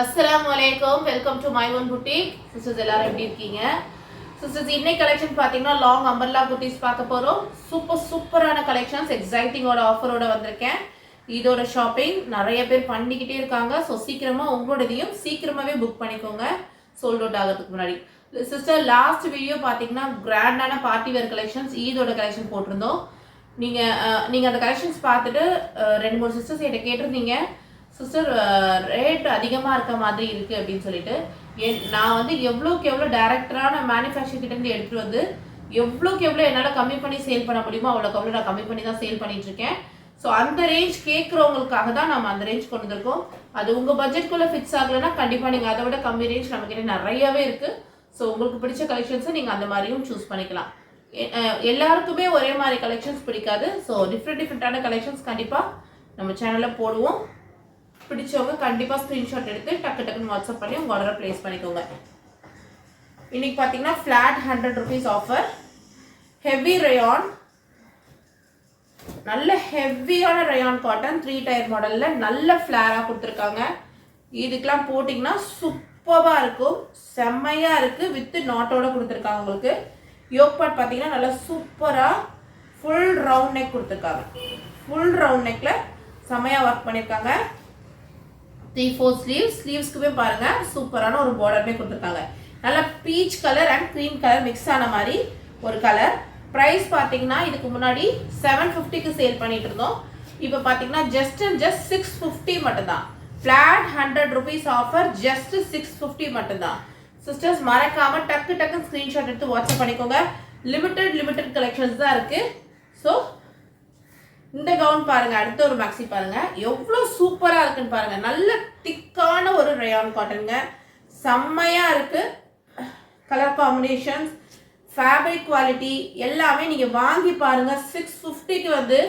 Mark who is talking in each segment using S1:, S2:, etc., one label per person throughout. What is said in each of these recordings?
S1: அஸ்லாம் வலைக்கம் welcome to my own boutique sisters எல்லாரும் எப்படி இருக்கீங்க? சிஸ்டர்ஸ் இன்னைக்கு கலெக்ஷன் பார்த்தீங்கன்னா லாங் அம்பர்லா புட்டிஸ் பார்க்க போகிறோம் சூப்பர் சூப்பரான கலெக்ஷன்ஸ் எக்ஸைட்டிங்கோட ஆஃபரோட வந்திருக்கேன். இதோட ஷாப்பிங் நிறைய பேர் பண்ணிக்கிட்டே இருக்காங்க. ஸோ சீக்கிரமாக உங்களோடதையும் சீக்கிரமாகவே புக் பண்ணிக்கோங்க. சோல்ட் அவுட் ஆகிறதுக்கு முன்னாடி. சிஸ்டர் லாஸ்ட் வீடியோ பார்த்தீங்கன்னா கிராண்டான பார்ட்டி வேர் கலெக்ஷன்ஸ் ஈதோட கலெக்ஷன் போட்டிருந்தோம். நீங்கள் நீங்கள் அந்த கலெக்ஷன்ஸ் பார்த்துட்டு ரெண்டு மூணு சிஸ்டர்ஸ் என்கிட்ட கேட்டிருந்தீங்க. சிஸ்டர் ரேட் அதிகமாக இருக்க மாதிரி இருக்குது அப்படின்னு சொல்லிட்டு என் நான் வந்து எவ்வளோக்கு எவ்வளோ டேரக்டரான மேனுஃபேக்சர் கிட்டேருந்து எடுத்துகிட்டு வந்து எவ்வளோக்கு எவ்வளோ என்னால் கம்மி பண்ணி சேல் பண்ண முடியுமோ அவ்வளோக்கு அவ்வளோ நான் கம்மி பண்ணி தான் சேல் பண்ணிட்டு இருக்கேன். ஸோ அந்த ரேஞ்ச் கேட்குறவங்களுக்காக தான் நம்ம அந்த ரேஞ்ச் கொண்டு வந்திருக்கோம். அது உங்கள் பட்ஜெட்குள்ளே ஃபிக்ஸ் ஆகலைன்னா கண்டிப்பாக நீங்கள் அதை விட கம்மி ரேஞ்ச் நம்மக்கிட்ட நிறையவே இருக்குது ஸோ உங்களுக்கு பிடிச்ச கலெக்ஷன்ஸை நீங்கள் அந்த மாதிரியும் சூஸ் பண்ணிக்கலாம். எல்லாருக்குமே ஒரே மாதிரி கலெக்ஷன்ஸ் பிடிக்காது. ஸோ டிஃப்ரெண்ட் டிஃப்ரெண்ட்டான கலெக்ஷன்ஸ் கண்டிப்பாக நம்ம சேனலில் போடுவோம். பிடிச்சவங்க கண்டிப்பாக ஸ்க்ரீன்ஷாட் எடுத்து டக்கு டக்குன்னு வாட்ஸ்அப் பண்ணி உங்கள் ஆர்டரை ப்ளேஸ் பண்ணிக்கோங்க. இன்னைக்கு பார்த்தீங்கன்னா flat hundred rupees offer heavy rayon நல்ல ஹெவியான ரயான் காட்டன் த்ரீ டயர் மாடலில் நல்ல ஃப்ளாராக கொடுத்துருக்காங்க. இதுக்கெலாம் போட்டிங்கன்னா சூப்பராக இருக்கும். செம்மையாக இருக்குது வித்து நாட்டோட கொடுத்துருக்காங்க உங்களுக்கு. யோக் பார்ட் பார்த்தீங்கன்னா நல்லா சூப்பராக ஃபுல் ரவுண்ட் நெக் கொடுத்துருக்காங்க. ஃபுல் ரவுண்ட் நெக்கில் செம்மையாக ஒர்க் பண்ணியிருக்காங்க த்ரீ ஃபோர் ஸ்லீவ்ஸ் ஸ்லீவ்ஸ்க்குமே பாருங்க சூப்பரான ஒரு பார்டருமே கொடுத்துருக்காங்க. நல்லா peach colour and cream colour mix ஆன மாதிரி ஒரு கலர் ப்ரைஸ் பார்த்தீங்கன்னா இதுக்கு முன்னாடி செவன் ஃபிஃப்டிக்கு சேல் பண்ணிட்டு இருந்தோம். இப்போ பார்த்தீங்கன்னா just and just six fifty மட்டும்தான். Flat hundred rupees offer just six fifty மட்டும்தான். சிஸ்டர்ஸ் மறக்காம டக்கு டக்குன்னு ஸ்க்ரீன்ஷாட் எடுத்து வாட்ஸ்அப் பண்ணிக்கோங்க. லிமிட்டட் லிமிட்டட் கலெக்ஷன்ஸ் தான் இருக்குது ஸோ இந்த கவுன் பாருங்க அடுத்த ஒரு மேக்ஸி பாருங்க. எவ்வளோ சூப்பரா இருக்குன்னு பாருங்க. நல்ல திக்கான ஒரு ரயான் காட்டனுங்க செம்மையா இருக்கு. கலர் காம்பினேஷன்ஸ் ஃபேப்ரிக் குவாலிட்டி எல்லாமே நீங்க வாங்கி பாருங்க. சிக்ஸ் ஃபிஃப்டிக்கு வந்து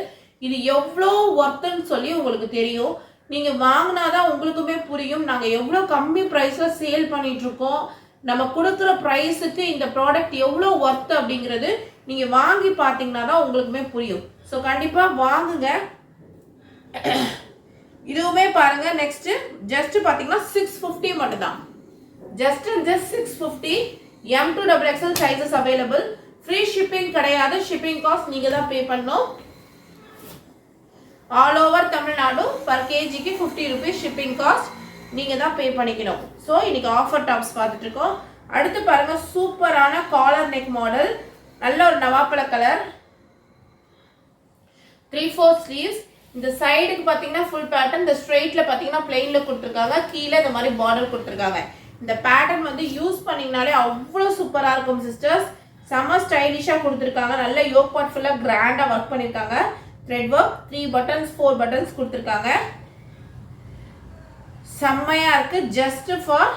S1: இது எவ்வளோ ஒர்த்துன்னு சொல்லி உங்களுக்கு தெரியும். நீங்க வாங்கினாதான் உங்களுக்குமே புரியும். நாங்க எவ்வளோ கம்மி ப்ரைஸ்ல சேல் பண்ணிட்டு இருக்கோம். நம்ம கொடுக்குற ப்ரைஸுக்கு இந்த ப்ராடக்ட் எவ்வளோ ஒர்த் அப்படிங்கிறது நீங்க வாங்கி பார்த்தீங்கன்னா தான் உங்களுக்குமே புரியும். ஸோ கண்டிப்பா வாங்குங்க. இதுவுமே பாருங்க நெக்ஸ்ட் ஜஸ்ட் பார்த்தீங்கன்னா சிக்ஸ் ஃபிஃப்டி மட்டும்தான். Just and just six fifty M to double XL sizes available free shipping கிடையாது. ஷிப்பிங் காஸ்ட் நீங்கள் தான் பே பண்ணணும். ஆல் ஓவர் தமிழ்நாடு பர் கேஜிக்கு ஃபிஃப்டி ருபீஸ் ஷிப்பிங் காஸ்ட் நீங்கள் தான் பே பண்ணிக்கணும். ஸோ இன்னைக்கு ஆஃபர் டாப்ஸ் பார்த்துட்ருக்கோம் அடுத்து பாருங்கள் சூப்பரான காலர் நெக் மாடல் நல்ல ஒரு நவாப்பழ கலர் த்ரீ ஃபோர் ஸ்லீவ்ஸ் இந்த சைடுக்கு பார்த்தீங்கன்னா ஃபுல் பேட்டர்ன் இந்த ஸ்ட்ரெயிட்ல பார்த்தீங்கன்னா பிளெயினில் கொடுத்துருக்காங்க. கீழே இந்த மாதிரி பார்டர் கொடுத்துருக்காங்க. இந்த பேட்டர்ன் வந்து யூஸ் பண்ணிங்கனாலே அவ்வளோ சூப்பராக இருக்கும் சிஸ்டர்ஸ் செம்ம ஸ்டைலிஷாக கொடுத்துருக்காங்க. நல்ல யோக் பார்ட் ஃபுல்லாக கிராண்டாக ஒர்க் பண்ணியிருக்காங்க thread work three buttons four buttons கொடுத்துருக்காங்க. செம்மையாக இருக்குது ஜஸ்ட் ஃபார்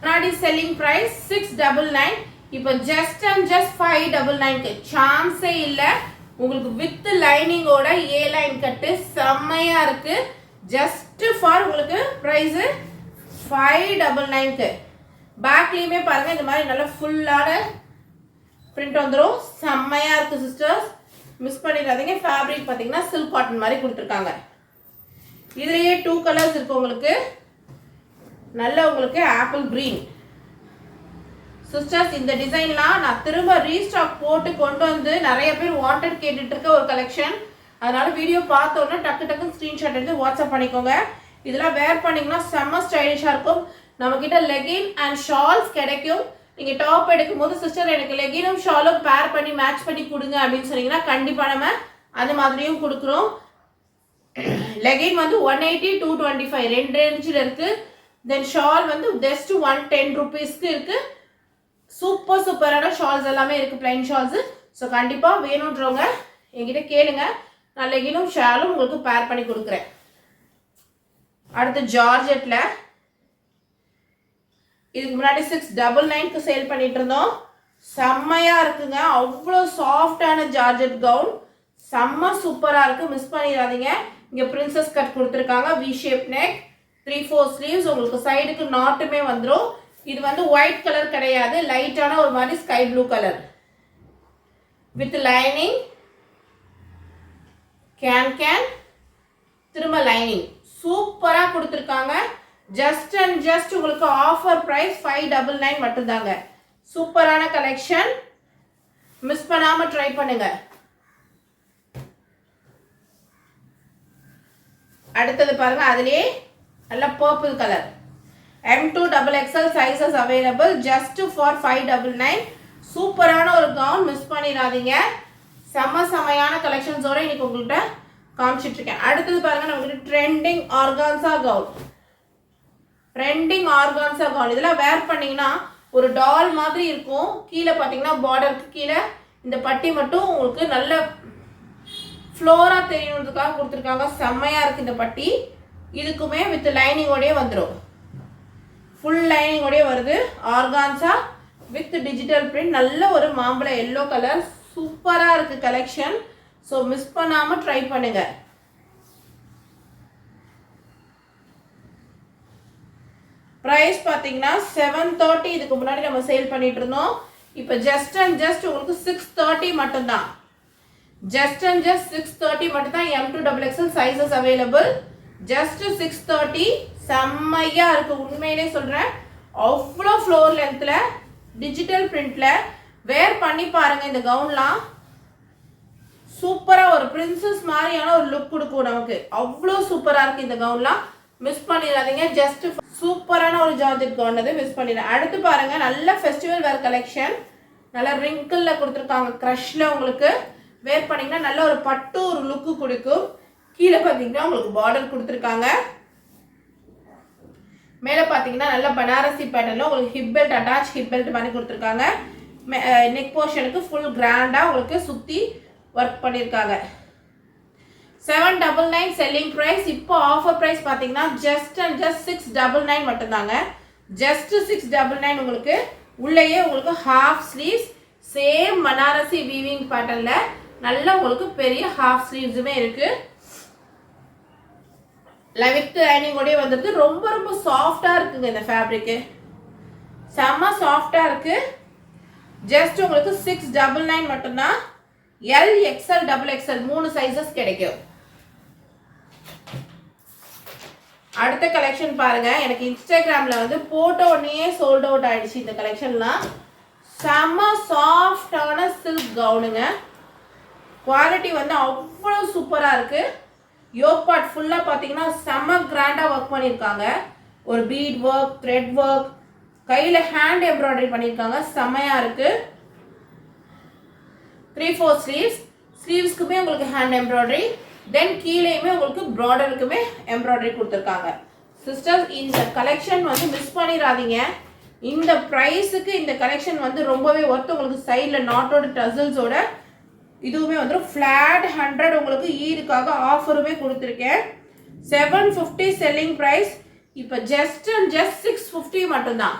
S1: முன்னாடி selling price six double nine இப்போ just and just five double நைன்க்கு சான்ஸே இல்லை. உங்களுக்கு வித் லைனிங்கோட ஏ லைன் கட்டு செம்மையாக இருக்கு. ஜஸ்ட் ஃபார் உங்களுக்கு ப்ரைஸு ஃபைவ் டபுள் நைன்க்கு பேக்லேயுமே பாருங்கள் இந்த மாதிரி நல்லா ஃபுல்லான பிரிண்ட் வந்துடும் செம்மையாக இருக்கு சிஸ்டர்ஸ் மிஸ் பண்ணிடாதீங்க. ஃபேப்ரிக் பார்த்தீங்கன்னா சில்க் காட்டன் மாதிரி கொடுத்துருக்காங்க. இதுலேயே டூ கலர்ஸ் இருக்கு உங்களுக்கு. நல்ல உங்களுக்கு ஆப்பிள் க்ரீன் சிஸ்டர்ஸ் இந்த டிசைன்லாம் நான் திரும்ப ரீஸ்டாக் போட்டு கொண்டு வந்து நிறைய பேர் வாண்டட் கேட்டுட்டு இருக்க ஒரு கலெக்ஷன் அதனால வீடியோ பார்த்தோன்னா டக்கு டக்கு டக்குன்னு ஸ்க்ரீன்ஷாட் எடுத்து வாட்ஸ்அப் பண்ணிக்கோங்க. இதெல்லாம் வேர் பண்ணிங்கன்னா செம்ம ஸ்டைலிஷாக இருக்கும். நம்மக்கிட்ட லெகின் அண்ட் ஷால்ஸ் கிடைக்கும். நீங்கள் டாப் எடுக்கும் போது சிஸ்டர் எனக்கு லெகினும் ஷாலும் பேர் பண்ணி மேட்ச் பண்ணி கொடுங்க அப்படின்னு சொன்னீங்கன்னா கண்டிப்பாக நம்ம அது மாதிரியும் கொடுக்குறோம். லெகின் வந்து one eighty to twenty five ரெண்டு ரேஞ்சில் இருக்குது தென் ஷால் வந்து ஜஸ்ட் ஒன் டென் ருபீஸ்க்கு இருக்குது சூப்பர் சூப்பரான ஷால்ஸ் எல்லாமே இருக்குது பிளைன் ஷால்ஸ் ஸோ கண்டிப்பாக வேணுன்றவங்க என்கிட்ட கேளுங்க. நான் லெகினும் ஷாலும் உங்களுக்கு பேர் பண்ணி கொடுக்குறேன். அடுத்து ஜார்ஜெட்டில் இதுக்கு முன்னாடி சிக்ஸ் டபுள் நைன்க்கு சேல் பண்ணிட்டு இருந்தோம். செம்மையாக இருக்குங்க. அவ்வளோ சாஃப்டான ஜார்ஜெட் கவுன் செம்ம சூப்பராக இருக்குது மிஸ் பண்ணிடாதீங்க. இங்கே பிரின்சஸ் கட் கொடுத்துருக்காங்க. V shape neck three four sleeves உங்களுக்கு சைடுக்கு நாட்டுமே வந்துடும் இது வந்து ஒயிட் கலர் கிடையாது. லைட்டான ஒரு மாதிரி sky blue colour with lining can can திரும்ப லைனிங் சூப்பராக கொடுத்துருக்காங்க. ஜஸ்ட் அண்ட் ஜஸ்ட் உங்களுக்கு offer price five double nine மட்டும்தாங்க. சூப்பரான கலெக்ஷன் மிஸ் பண்ணாமல் ட்ரை பண்ணுங்க. அடுத்தது பாருங்க அதுலேயே நல்ல purple colour M to double XL available available for for five double nine சூப்பரான ஒரு கவுன் மிஸ் பண்ணிடாதீங்க. செம்ம செமையான கலெக்ஷன்ஸோட இன்னைக்கு உங்கள்கிட்ட காமிச்சிட்டு இருக்கேன். அடுத்தது பாருங்க நம்மகிட்ட trending organza gown trending organza gown இதெல்லாம் வேர் பண்ணீங்கன்னா ஒரு டால் மாதிரி இருக்கும். கீழே பார்த்தீங்கன்னா பார்டருக்கு கீழே இந்த பட்டி மட்டும் உங்களுக்கு நல்ல ஃப்ளோராக தெரியணுன்றதுக்காக கொடுத்துருக்காங்க. செம்மையாக இருக்குது இந்த பட்டி. இதுக்குமே வித் லைனிங்கோடயே வந்துடும் ஃபுல் லைனிங்கோடயே வருது. ஆர்கான்ஸா வித் டிஜிட்டல் பிரிண்ட் நல்ல ஒரு மாம்பழ எல்லோ கலர் சூப்பராக இருக்குது கலெக்ஷன் ஸோ மிஸ் பண்ணாமல் ட்ரை பண்ணுங்கள் ப்ரைஸ் பார்த்தீங்கன்னா செவன் தேர்ட்டி இதுக்கு முன்னாடி நம்ம சேல் பண்ணிட்டு இருந்தோம். இப்போ ஜஸ்ட் அண்ட் ஜஸ்ட் உங்களுக்கு சிக்ஸ் தேர்ட்டி மட்டும்தான். Just and just six thirty மட்டும்தான் M to double XL sizes available just six thirty செம்மையா இருக்கு. உண்மையிலே சொல்றேன். அவ்வளோ ஃப்ளோர் லென்த்தில் டிஜிட்டல் பிரிண்ட்ல வேர் பண்ணி பாருங்க இந்த கவுன்லாம் சூப்பராக ஒரு பிரின்சஸ் மாதிரியான ஒரு லுக் கொடுக்கும் நமக்கு. அவ்வளோ சூப்பராக இருக்குது இந்த கவுன்லாம் மிஸ் பண்ணிடாதீங்க. ஜஸ்ட் சூப்பரான ஒரு ஜார்ஜெட் கவுன் அது மிஸ் பண்ணிடுறேன் அடுத்து பாருங்க நல்ல ஃபெஸ்டிவல் வேர் கலெக்ஷன் நல்ல ரிங்கிளில் கொடுத்துருக்காங்க. க்ரஷில் உங்களுக்கு வேர் பண்ணிங்கன்னா நல்ல ஒரு பட்டு ஒரு லுக்கு கொடுக்கும். கீழே பார்த்தீங்கன்னா உங்களுக்கு பார்டர் கொடுத்துருக்காங்க. மேலே பார்த்தீங்கன்னா நல்ல பனாரசி பேட்டர்னில் உங்களுக்கு hip belt attach hip belt மாதிரி கொடுத்துருக்காங்க. நெக் போர்ஷனுக்கு ஃபுல் கிராண்டாக உங்களுக்கு சுற்றி ஒர்க் பண்ணியிருக்காங்க seven double nine selling price இப்போ ஆஃபர் ப்ரைஸ் பார்த்தீங்கன்னா just and just six double nine மட்டும்தாங்க. ஜஸ்ட் சிக்ஸ் டபுள் நைன் உங்களுக்கு உள்ளேயே உங்களுக்கு half sleeves same Banarasi weaving பேட்டர்னில் நல்ல உங்களுக்கு பெரிய ஹாஃப் ஸ்லீவ்ஸுமே இருக்குது வித் லைனிங்கோடய வந்துடுது ரொம்ப ரொம்ப சாஃப்டாக இருக்குங்க இந்த ஃபேப்ரிக்கு செம்ம சாஃப்டாக இருக்குது ஜஸ்ட் உங்களுக்கு சிக்ஸ் டபுள் நைன் மட்டும்தான். எல் எக்ஸ்எல் டபுள் எக்ஸ்எல் மூணு சைஸஸ் கிடைக்கும். அடுத்த கலெக்ஷன் பாருங்க. எனக்கு இன்ஸ்டாகிராமில் வந்து போட்ட உடனே சோல்ட் அவுட் ஆயிடுச்சு இந்த கலெக்ஷன்லாம் செம்ம சாஃப்டான சில்க் கவுனுங்க குவாலிட்டி வந்து அவ்வளோ சூப்பராக இருக்குது யோக் பார்ட் ஃபுல்லாக பார்த்தீங்கன்னா செம்ம கிராண்டாக ஒர்க் பண்ணியிருக்காங்க ஒரு பீட் ஒர்க் த்ரெட் ஒர்க் கையில் ஹேண்ட் எம்ப்ராய்டரி பண்ணியிருக்காங்க செம்மையாக இருக்குது த்ரீ ஃபோர் ஸ்லீவ்ஸ் ஸ்லீவ்ஸ்க்குமே உங்களுக்கு ஹேண்ட் எம்ப்ராய்டரி தென் கீழேயுமே உங்களுக்கு ப்ராடருக்குமே எம்ப்ராய்டரி கொடுத்துருக்காங்க. சிஸ்டர்ஸ் இந்த கலெக்ஷன் வந்து மிஸ் பண்ணிடாதீங்க இந்த ப்ரைஸுக்கு இந்த கலெக்ஷன் வந்து ரொம்பவே ஒர்த்து உங்களுக்கு சைடில் நாட்டோட டசல்ஸோட இதுவுமே வந்து ஃப்ளாட் ஹண்ட்ரட் உங்களுக்கு ஈருக்காக ஆஃபருமே கொடுத்துருக்கேன். செவன் ஃபிஃப்டி செல்லிங் ப்ரைஸ் இப்போ just and just six fifty மட்டும்தான்.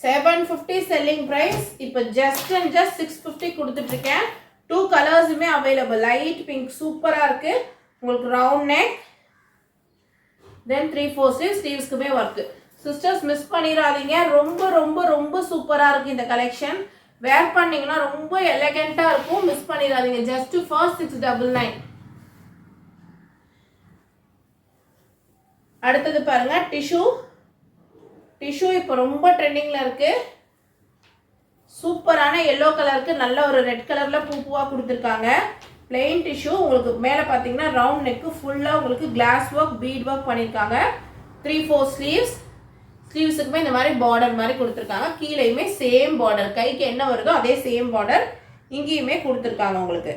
S1: செவன் ஃபிஃப்டி செல்லிங் ப்ரைஸ் இப்போ just and just six fifty கொடுத்துட்ருக்கேன் டூ கலர்ஸுமே அவைலபிள் லைட் பிங்க் சூப்பராக இருக்குது உங்களுக்கு round neck then three four six ஸ்லீவ்ஸ்க்குமே work sisters miss பண்ணிடாதீங்க. ரொம்ப ரொம்ப ரொம்ப சூப்பராக இருக்குது இந்த கலெக்ஷன் வேர் பண்ணிங்கன்னா ரொம்ப எலகெண்ட்டாக இருக்கும். மிஸ் பண்ணிடாதீங்க. Just first six double nine அடுத்தது பாருங்க. டிஷ்யூ டிஷ்யூ இப்போ ரொம்ப ட்ரெண்டிங்கில் இருக்குது சூப்பரான எல்லோ கலருக்கு நல்ல ஒரு ரெட் கலரில் பூ பூவாக கொடுத்துருக்காங்க. பிளெயின் டிஷ்யூ உங்களுக்கு மேலே பார்த்தீங்கன்னா ரவுண்ட் நெக்கு ஃபுல்லாக உங்களுக்கு கிளாஸ் ஒர்க் பீட் ஒர்க் பண்ணியிருக்காங்க த்ரீ ஃபோர் ஸ்லீவ்ஸ் ஸ்லீவ்ஸுக்குமே இந்த மாதிரி பார்டர் மாதிரி கொடுத்துருக்காங்க. கீழேயுமே சேம் பார்டர் கைக்கு என்ன வருதோ அதே சேம் பார்டர் இங்கேயுமே கொடுத்துருக்காங்க உங்களுக்கு.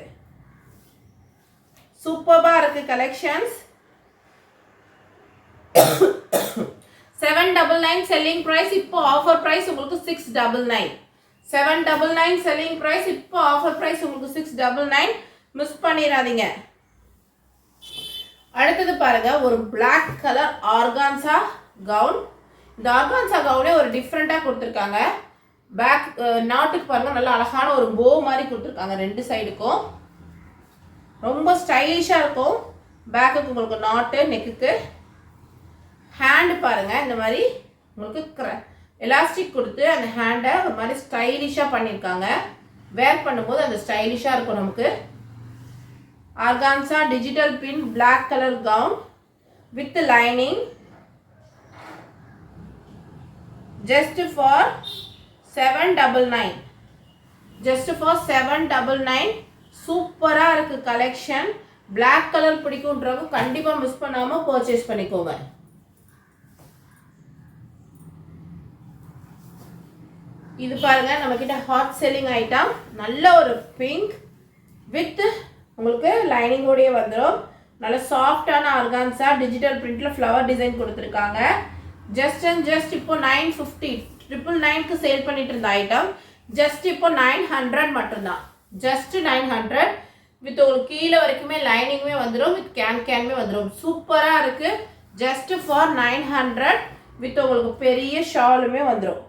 S1: சூப்பராக இருக்குது collections seven double nine selling price இப்போ ஆஃபர் ப்ரைஸ் உங்களுக்கு six double nine seven double nine selling price இப்போ ஆஃபர் ப்ரைஸ் உங்களுக்கு சிக்ஸ் டபுள் நைன் மிஸ் பண்ணிடாதீங்க. அடுத்தது பாருங்க ஒரு பிளாக் கலர் ஆர்கான்சா கவுன் இந்த ஆர்கான்சா கவுனே ஒரு டிஃப்ரெண்ட்டாக கொடுத்துருக்காங்க. பேக் நாட்டுக்கு பாருங்கள் நல்லா அழகான ஒரு போ மாதிரி கொடுத்துருக்காங்க ரெண்டு சைடுக்கும் ரொம்ப ஸ்டைலிஷாக இருக்கும். பேக்குக்கு உங்களுக்கு நாட்டு நெக்குக்கு ஹேண்டு பாருங்கள் இந்த மாதிரி உங்களுக்கு எலாஸ்டிக் கொடுத்து அந்த ஹேண்டை ஒரு மாதிரி ஸ்டைலிஷாக பண்ணியிருக்காங்க. வேர் பண்ணும்போது அந்த ஸ்டைலிஷாக இருக்கும் நமக்கு. Organza digital bin black colour gown with lining just for seven double nine just for seven double nine சூப்பராக இருக்குது கலெக்ஷன் பிளாக் கலர் பிடிக்குன்றவங்க கண்டிப்பாக மிஸ் பண்ணாமல் பர்ச்சேஸ் பண்ணிக்கோங்க. இது பாருங்க நம்ம கிட்ட ஹாட் செல்லிங் ஐட்டம் நல்ல ஒரு பிங்க் வித் உங்களுக்கு லைனிங்கோடயே வந்துடும் நல்ல சாஃப்டான ஆர்கான்ஸா டிஜிட்டல் பிரிண்ட்ல ஃப்ளவர் டிசைன் கொடுத்துருக்காங்க. ஜஸ்ட் அண்ட் ஜஸ்ட் இப்போ நைன் ஃபிஃப்டி ட்ரிபிள் நைன்க்கு சேல் பண்ணிட்டு இருந்த ஐட்டம் ஜஸ்ட் இப்போ நைன் ஹண்ட்ரட் மட்டும்தான். ஜஸ்ட் நைன் ஹண்ட்ரட் வித் உங்களுக்கு கீழே வரைக்குமே லைனிங்குமே வந்துடும் வித் கேன் கேனுமே வந்துடும் சூப்பராக இருக்கு. Just for nine hundred with உங்களுக்கு பெரிய ஷாலுமே வந்துடும்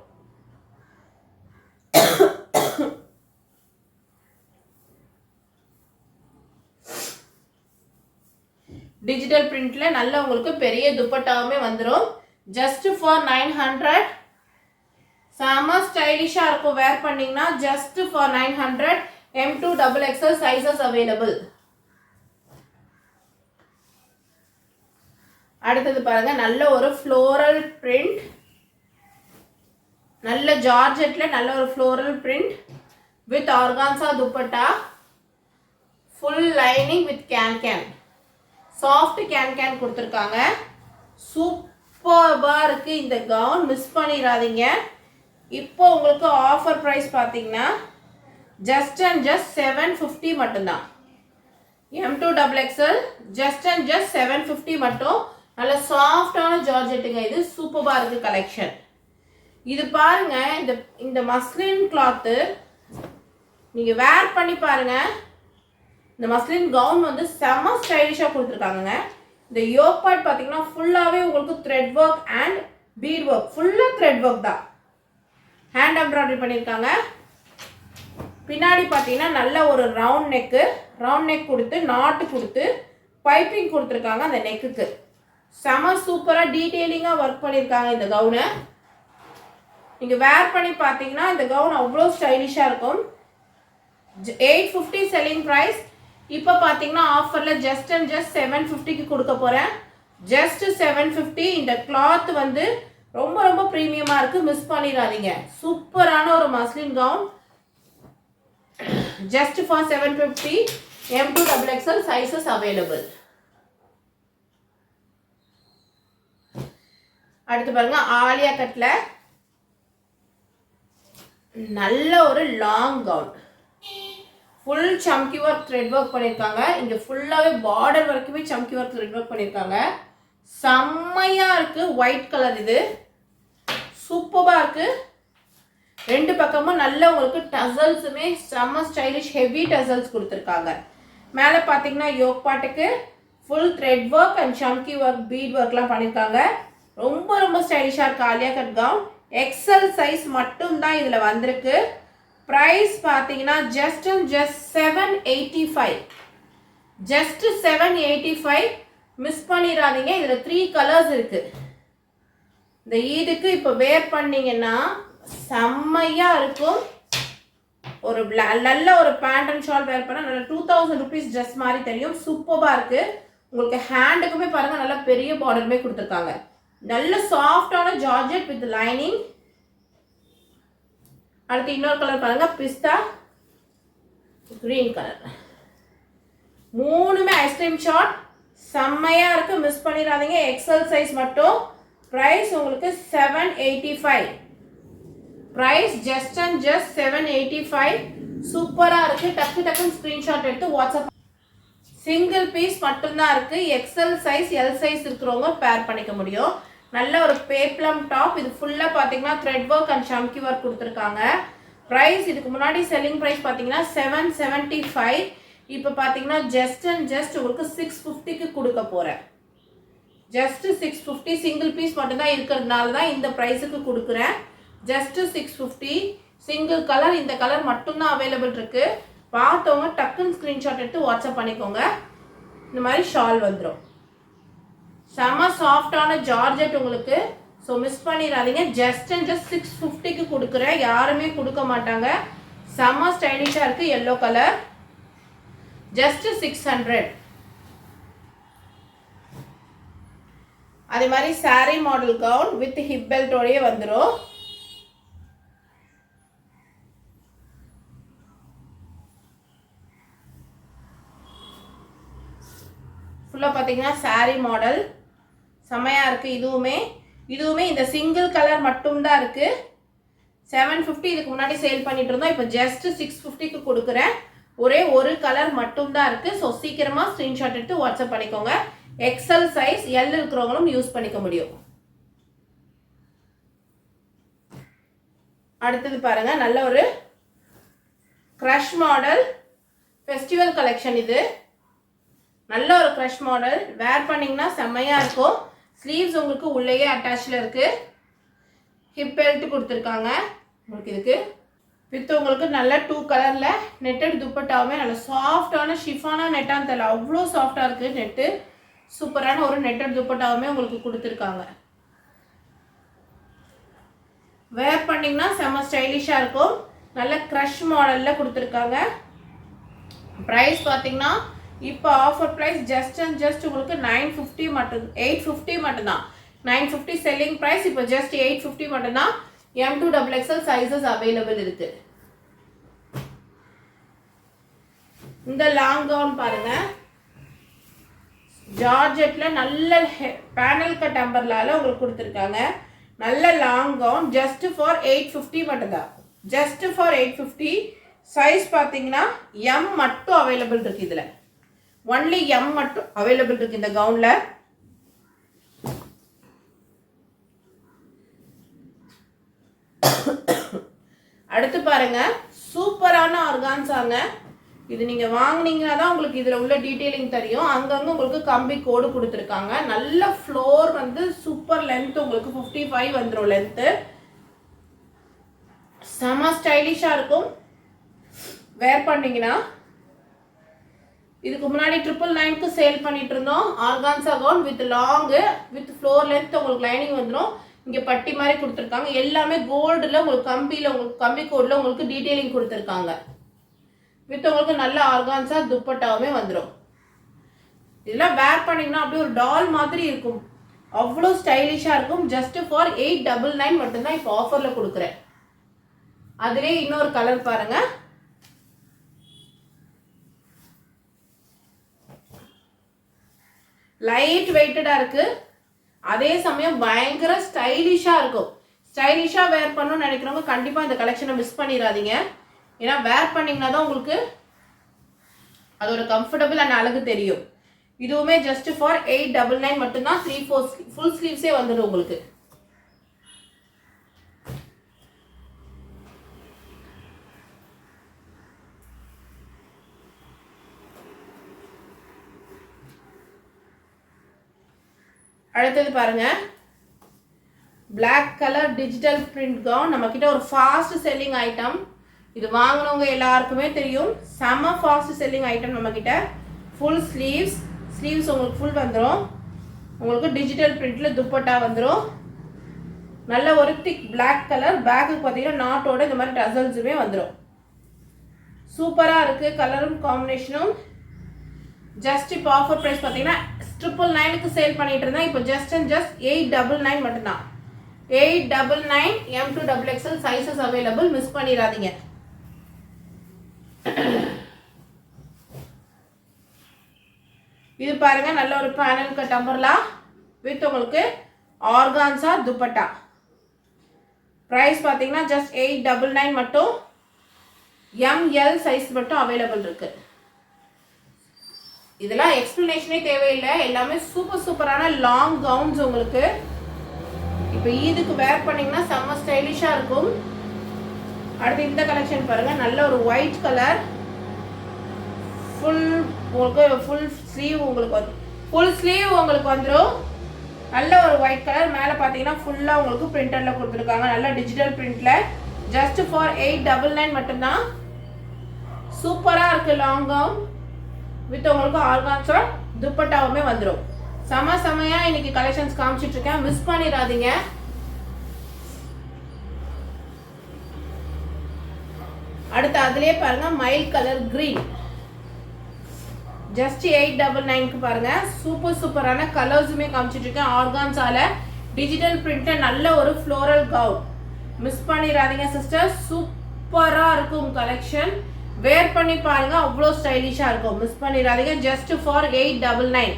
S1: டிஜிட்டல் பிரிண்ட்ல நல்ல உங்களுக்கு பெரிய துப்பட்டாவுமே வந்துடும் ஜஸ்ட் ஃபார் நைன் ஹண்ட்ரட் செம ஸ்டைலிஷாக இருக்கும் வேர் பண்ணீங்கன்னா just for nine hundred M to double XL sizes available அடுத்தது பாருங்க நல்ல ஒரு ஃப்ளோரல் பிரிண்ட் நல்ல ஜார்ஜெட்டில் நல்ல ஒரு floral print with organza dupatta full lining with can can soft can can கொடுத்துருக்காங்க. சூப் சூப்பர்பாக இருக்குது இந்த கவுன் மிஸ் பண்ணிடாதீங்க. இப்போ உங்களுக்கு ஆஃபர் ப்ரைஸ் பார்த்தீங்கன்னா just and just seven fifty மட்டும்தான். M to double XL just and just seven fifty மட்டும். நல்ல சாஃப்டான ஜார்ஜெட்டுங்க இது. சூப்பராக இருக்குது கலெக்ஷன் இது பாருங்க இந்த இந்த மஸ்லின் கிளாத்து நீங்கள் வேர் பண்ணி பாருங்க. இந்த மஸ்லின் கவுன் வந்து செம ஸ்டைலிஷாக கொடுத்துருக்காங்கங்க. இந்த யோக் பார்ட் பார்த்தீங்கன்னா ஃபுல்லாகவே உங்களுக்கு thread work and bead work ஃபுல்லாக த்ரெட் ஒர்க் தான். ஹேண்ட் எம்ப்ராய்டரி பண்ணியிருக்காங்க. பின்னாடி பார்த்தீங்கன்னா நல்ல ஒரு ரவுண்ட் நெக்கு ரவுண்ட் நெக் கொடுத்து நாட்டு கொடுத்து பைப்பிங் கொடுத்துருக்காங்க அந்த நெக்குக்கு செம சூப்பராக டீட்டெயிலிங்காக ஒர்க் பண்ணியிருக்காங்க இந்த கவுனை நீங்கள் வேர் பண்ணி பார்த்தீங்கன்னா இந்த கவுன் அவ்வளோ ஸ்டைலிஷாக இருக்கும். எயிட் ஃபிஃப்டி செல்லிங் ப்ரைஸ் இப்போ பார்த்தீங்கன்னா ஆஃபரில் ஜஸ்ட் அண்ட் ஜஸ்ட் செவன் ஃபிஃப்டிக்கு கொடுக்க போகிறேன் ஜஸ்ட் செவன் ஃபிஃப்டி இந்த கிளாத் வந்து ரொம்ப ரொம்ப ப்ரீமியமாக இருக்குது மிஸ் பண்ணிடாதீங்க. சூப்பரான ஒரு muslin gown just for seven fifty M to double XL sizes available அடுத்து பாருங்க ஆலியா கட்டில் நல்ல ஒரு long gown full chamki work thread work பண்ணியிருக்காங்க இங்கே ஃபுல்லாகவே பார்டர் வரைக்குமே சம்கி ஒர்க் த்ரெட் ஒர்க் பண்ணியிருக்காங்க செம்மையாக இருக்குது ஒயிட் கலர் இது. சூப்பராக இருக்குது ரெண்டு பக்கமும் நல்ல உங்களுக்கு டசல்ஸுமே செம்ம ஸ்டைலிஷ் ஹெவி டசல்ஸ் கொடுத்துருக்காங்க. மேலே பார்த்தீங்கன்னா யோக் பாட்டுக்கு full thread work and chamki work bead ஒர்க்லாம் பண்ணியிருக்காங்க ரொம்ப ரொம்ப ஸ்டைலிஷாக இருக்குது Alia cut gown XL size மட்டும்தான் இதில் வந்திருக்கு. ப்ரைஸ் பார்த்தீங்கன்னா just and just seven eighty five just seven eighty five miss பண்ணிடாதீங்க. இதில் த்ரீ கலர்ஸ் இருக்குது இந்த ஈதுக்கு இப்போ வேர் பண்ணீங்கன்னா செம்மையாக இருக்கும். ஒரு நல்ல ஒரு பேண்ட் அண்ட் ஷால் வேர் பண்ணால் நல்ல டூ தௌசண்ட் ருபீஸ் ட்ரெஸ் மாதிரி தெரியும். சூப்பராக இருக்குது உங்களுக்கு ஹேண்டுக்குமே பாருங்கள் நல்ல பெரிய பார்டருமே கொடுத்துருக்காங்க. நல்ல சாஃப்டான ஜார்ஜெட் வித் லைனிங் அடுத்து இன்னொரு கலர் பாருங்க. பிஸ்தா க்ரீன் கலர் மூணுமே ஐஸ்கிரீம் ஷாட் செம்மையாக இருக்குது மிஸ் பண்ணிடாதீங்க. எக்ஸல் சைஸ் மட்டும். ப்ரைஸ் உங்களுக்கு seven eighty five price just and just seven eighty five சூப்பராக இருக்குது டக்கு டக்குன்னு ஸ்க்ரீன்ஷாட் எடுத்து வாட்ஸ்அப் சிங்கிள் பீஸ் மட்டும்தான் இருக்குது எக்ஸல் சைஸ் எல் சைஸ் இருக்கிறவங்க பேர் பண்ணிக்க முடியும். நல்ல ஒரு பேப்ளம் டாப். இது ஃபுல்லாக பார்த்தீங்கன்னா thread work and chamki work கொடுத்துருக்காங்க. ப்ரைஸ் இதுக்கு முன்னாடி செல்லிங் ப்ரைஸ் பார்த்தீங்கன்னா செவன் செவன்ட்டி ஃபைவ் இப்போ பார்த்தீங்கன்னா ஜஸ்ட் அண்ட் ஜஸ்ட் உங்களுக்கு சிக்ஸ் ஃபிஃப்டிக்கு கொடுக்க போகிறேன் just six fifty single piece மட்டும்தான் இருக்கிறதுனால தான் இந்த ப்ரைஸுக்கு கொடுக்குறேன். Just six fifty single colour இந்த கலர் மட்டும்தான் அவைலபிள் இருக்குது பார்த்தவங்க டக்குன்னு ஸ்க்ரீன்ஷாட் எடுத்து வாட்ஸ்அப் பண்ணிக்கோங்க. இந்த மாதிரி ஷால் வந்துடும் செம சாஃப்டான ஜார்ஜெட் உங்களுக்கு. ஸோ மிஸ் பண்ணிடாதீங்க. ஜஸ்ட் அண்ட் ஜஸ்ட் சிக்ஸ் ஃபிஃப்டிக்கு கொடுக்குறேன். யாருமே கொடுக்க மாட்டாங்க. செம ஸ்டைலிஷாக இருக்குது yellow colour just six hundred அதே மாதிரி saree model gown with hip பெல்ட்டோடயே வந்துடும் ஃபுல்லாக பார்த்தீங்கன்னா saree மாடல் செம்மையாக இருக்குது இதுவுமே. இதுவுமே இந்த சிங்கிள் கலர் மட்டும்தான் இருக்குது செவன் ஃபிஃப்டி இதுக்கு முன்னாடி சேல் பண்ணிட்டு இருந்தோம். இப்போ ஜஸ்ட் சிக்ஸ் ஃபிஃப்டிக்கு கொடுக்குறேன். ஒரே ஒரு கலர் மட்டும்தான் இருக்குது ஸோ சீக்கிரமாக ஸ்க்ரீன்ஷாட் எடுத்து வாட்ஸ்அப் பண்ணிக்கோங்க. எக்ஸல் சைஸ் எல் இருக்கிறவங்களும் யூஸ் பண்ணிக்க முடியும். அடுத்தது பாருங்க. நல்ல ஒரு க்ரஷ் மாடல் ஃபெஸ்டிவல் கலெக்ஷன் இது. நல்ல ஒரு க்ரஷ் மாடல் வேர் பண்ணிங்கன்னா செம்மையாக இருக்கும். ஸ்லீவ்ஸ் உங்களுக்கு உள்ளேயே அட்டாச்சில் இருக்குது ஹிப் பெல்ட் கொடுத்துருக்காங்க. உங்களுக்கு இதுக்கு. வித் உங்களுக்கு நல்ல டூ கலரில் நெட்டட் துப்பட்டாவுமே நல்ல சாஃப்டான ஷிஃபான நெட்டான்னு தெரியல அவ்வளோ சாஃப்டாக இருக்குது நெட்டு. சூப்பரான ஒரு நெட்டட் துப்பட்டாவுமே உங்களுக்கு கொடுத்துருக்காங்க. வேர் பண்ணிங்கன்னா செம்ம ஸ்டைலிஷாக இருக்கும். நல்ல க்ரஷ் மாடலில் கொடுத்துருக்காங்க. ப்ரைஸ் பார்த்தீங்கன்னா இப்போ offer price just and just உங்களுக்கு நைன் ஃபிஃப்டி மட்டும் எயிட் ஃபிஃப்டி மட்டும்தான். நைன் ஃபிஃப்டி செல்லிங் ப்ரைஸ் இப்போ ஜஸ்ட் எயிட் ஃபிஃப்டி மட்டும்தான். M to double XL sizes available இருக்கு. இந்த லாங் கவுன் பாருங்க. ஜார்ஜெட்ல நல்ல பேனல் கட் அம்பர்லால உங்களுக்கு கொடுத்துருக்காங்க. நல்ல long gown just for eight fifty மட்டும்தான். Just for eight fifty size பார்த்தீங்கன்னா எம் மட்டும் அவைலபிள் இருக்கு இதில். ஒன்லி எம் மட்டும் அவைலபிள் இருக்கு இந்த கவுனில் அடுத்து பாருங்க. சூப்பரான ஆர்கான்ஸாங்க இது நீங்க வாங்குனீங்கன்னா தான் உங்களுக்கு இதுல உள்ள டீட்டெயிலிங் தெரியும். அங்கங்க உங்களுக்கு கம்பி கோடு கொடுத்துருக்காங்க. நல்ல ஃப்ளோர் வந்து சூப்பர் லென்த் உங்களுக்கு 55 ஃபைவ் வந்துடும் லென்த்து செம ஸ்டைலிஷா இருக்கும். வேர் பண்ணீங்கன்னா இதுக்கு முன்னாடி ட்ரிபிள் நைனுக்கு சேல் பண்ணிட்டு இருந்தோம். Organza gown with long with floor length உங்களுக்கு லைனிங் வந்துடும் இங்கே பட்டி மாதிரி கொடுத்துருக்காங்க. எல்லாமே கோல்டில் உங்களுக்கு கம்பியில் உங்களுக்கு கம்பி கோடில் உங்களுக்கு டீட்டெயிலிங் கொடுத்துருக்காங்க. வித் உங்களுக்கு நல்ல ஆர்கான்ஸா துப்பட்டாவுமே வந்துடும் இதெல்லாம் வேர் பண்ணிங்கன்னா அப்படியே ஒரு டால் மாதிரி இருக்கும். அவ்வளோ ஸ்டைலிஷாக இருக்கும். Just for eight double nine மட்டும்தான் இப்போ ஆஃபரில் கொடுக்குறேன். அதிலே இன்னொரு கலர் பாருங்கள் லைட் வெயிட்டடாக இருக்குது அதே சமயம் பயங்கர ஸ்டைலிஷாக இருக்கும். ஸ்டைலிஷாக வேர் பண்ணணும்னு நினைக்கிறவங்க கண்டிப்பாக இந்த கலெக்ஷனை மிஸ் பண்ணிடாதீங்க. ஏன்னா வேர் பண்ணிங்கன்னா தான் உங்களுக்கு அதோட கம்ஃபர்டபுள் அண்ட் அழகு தெரியும். இதுவுமே just for eight double nine மட்டும்தான் த்ரீ ஃபோர் ஃபுல் ஸ்லீவ்ஸே வந்துடும் உங்களுக்கு. அடுத்தது பாருங்க. Black colour digital print gown நம்ம கிட்ட ஒரு ஃபாஸ்ட் செல்லிங் ஐட்டம் இது வாங்கினவங்க எல்லாருக்குமே தெரியும். செம ஃபாஸ்ட் செல்லிங் ஐட்டம் நம்ம கிட்ட ஃபுல் ஸ்லீவ்ஸ் ஸ்லீவ்ஸ் உங்களுக்கு ஃபுல் வந்துடும் உங்களுக்கு டிஜிட்டல் பிரிண்டில் துப்பட்டா வந்துடும் நல்ல ஒரு திக் பிளாக் கலர் பேக்குக்கு பார்த்தீங்கன்னா நாட்டோட இந்த மாதிரி டசல்ஸுமே வந்துடும் சூப்பராக இருக்குது கலரும் காம்பினேஷனும் ஜஸ்ட் இப்போ ஆஃபர் ப்ரைஸ் பார்த்தீங்கன்னா ட்ரிபிள் நைனுக்கு சேல் பண்ணிட்டு இருந்தேன் இப்போ just and just eight double nine மட்டும்தான். Eight double nine M to double XL sizes available miss பண்ணிடாதீங்க. இது பாருங்க நல்ல ஒரு பேனல் கட் அம்பர்லா வித் உங்களுக்கு ஆர்கான்ஸா துப்பட்டா ப்ரைஸ் பார்த்தீங்கன்னா ஜஸ்ட் எயிட் டபுள் நைன் மட்டும் எம்எல் சைஸ் மட்டும் அவைலபிள் இருக்குது இதெல்லாம் எக்ஸ்பிளனேஷனே தேவையில்லை. எல்லாமே சூப்பர் சூப்பரான லாங் கவுன்ஸ் உங்களுக்கு. இப்போ ஈதுக்கு வேர் பண்ணிங்கன்னா செம்ம ஸ்டைலிஷாக இருக்கும். அடுத்து இந்த கலெக்ஷன் பாருங்கள் நல்ல ஒரு ஒயிட் கலர் ஃபுல் உங்களுக்கு ஃபுல் ஸ்லீவ் உங்களுக்கு வந்து ஃபுல் ஸ்லீவ் உங்களுக்கு வந்துடும் நல்ல ஒரு ஒயிட் கலர் மேலே பார்த்தீங்கன்னா ஃபுல்லாக உங்களுக்கு பிரிண்டரில் கொடுத்துருக்காங்க. நல்ல digital பிரிண்டில் just for eight double nine மட்டும்தான். சூப்பராக இருக்குது லாங் கவுன் வித் உங்களுக்கு ஆர்கான்ஸோட துப்பட்டாவுமே வந்துடும் செம செமையா இன்னைக்கு கலெக்ஷன்ஸ் காமிச்சிட்டு இருக்கேன் மிஸ் பண்ணிடாதீங்க. அடுத்து அதுலயே பாருங்க mild colour green just eight double நைனுக்கு பாருங்க. சூப்பர் சூப்பரான கலர்ஸுமே காமிச்சிட்டு இருக்கேன் ஆர்கான்ஸால டிஜிட்டல் பிரிண்ட்ல நல்ல ஒரு ஃப்ளோரல் கவுன் மிஸ் பண்ணிடாதீங்க சிஸ்டர் சூப்பராக இருக்கும் கலெக்ஷன் வேர் பண்ணி பாருங்க அவ்வளோ ஸ்டைலிஷா இருக்கும். மிஸ் பண்ணிடாதீங்க just for eight double nine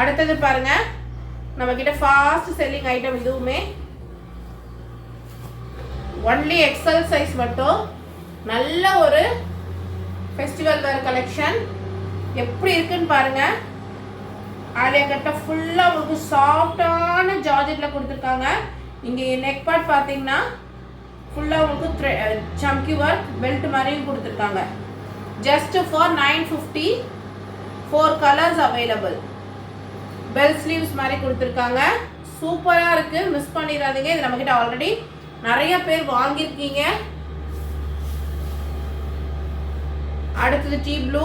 S1: அடுத்தது பாருங்க நம்ம கிட்ட ஃபாஸ்ட் செல்லிங் ஐட்டம் இதுவுமே ஒன்லி எக்ஸல் சைஸ் மட்டும். நல்ல ஒரு ஃபெஸ்டிவல் வேர் கலெக்ஷன் எப்படி இருக்குன்னு பாருங்க. ஆலியா கட்ட ஃபுல்லாக உங்களுக்கு சாஃப்டான ஜார்ஜெட்டில் கொடுத்துருக்காங்க. இங்கே நெக் பார்ட் பார்த்தீங்கன்னா ஃபுல்லாக உங்களுக்கு சம்கி ஒர்க் பெல்ட் மாதிரியும் கொடுத்துருக்காங்க. Just for nine fifty four colours available bell sleeves மாதிரி கொடுத்துருக்காங்க. சூப்பராக இருக்குது மிஸ் பண்ணிடாதீங்க. இது நம்மக்கிட்ட ஆல்ரெடி நிறைய பேர் வாங்கியிருக்கீங்க. அடுத்தது டீ ப்ளூ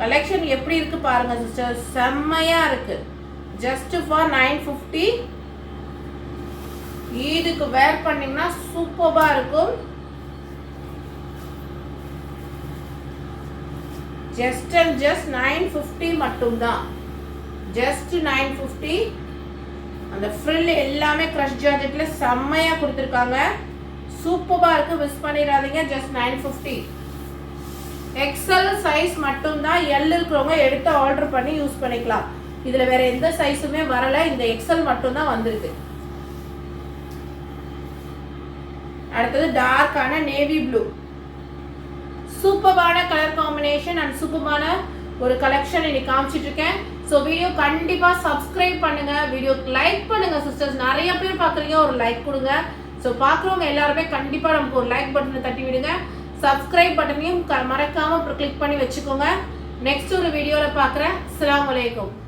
S1: கலெக்ஷன் எப்படி இருக்கு பாருங்க சிஸ்டர் செம்மையா இருக்கு. ஜஸ்ட் ஃபார் நைன் ஃபிஃப்டி ஈதுக்கு வேர் பண்ணீங்கன்னா சூப்பரா இருக்கும். Just and just nine fifty மட்டும்தான். ஜஸ்ட் நைன் ஃபிஃப்டி அந்த ஃப்ரில் எல்லாமே க்ரஷ் ஜார்ஜெட்டில் செம்மையாக கொடுத்துருக்காங்க. சூப்பராக இருக்கு மிஸ் பண்ணிடாதீங்க. Just nine fifty XL size மட்டும்தான் எல் இருக்கிறவங்க எடுத்து ஆர்டர் பண்ணி யூஸ் பண்ணிக்கலாம். இதில் வேற எந்த சைஸுமே வரல. இந்த எக்ஸல் மட்டும்தான் வந்திருக்கு. அடுத்தது டார்க்கான நேவி ப்ளூ சூப்பரான கலர் காம்பினேஷன் அண்ட் சூப்பரான ஒரு கலெக்ஷன் இன்னைக்கு காமிச்சிட்டு இருக்கேன். ஸோ வீடியோ கண்டிப்பாக சப்ஸ்கிரைப் பண்ணுங்க. வீடியோக்கு லைக் பண்ணுங்க சிஸ்டர்ஸ் நிறைய பேர் பார்க்குறீங்க. ஒரு லைக் கொடுங்க. ஸோ பார்க்குறவங்க எல்லாருமே கண்டிப்பாக நமக்கு ஒரு லைக் பட்டனை தட்டி விடுங்க. சப்ஸ்கிரைப் பட்டனையும் க- கிளிக் பண்ணி வச்சுக்கோங்க. நெக்ஸ்ட் ஒரு வீடியோவில் பார்க்குறேன். அஸ்ஸலாமு அலைக்கும்.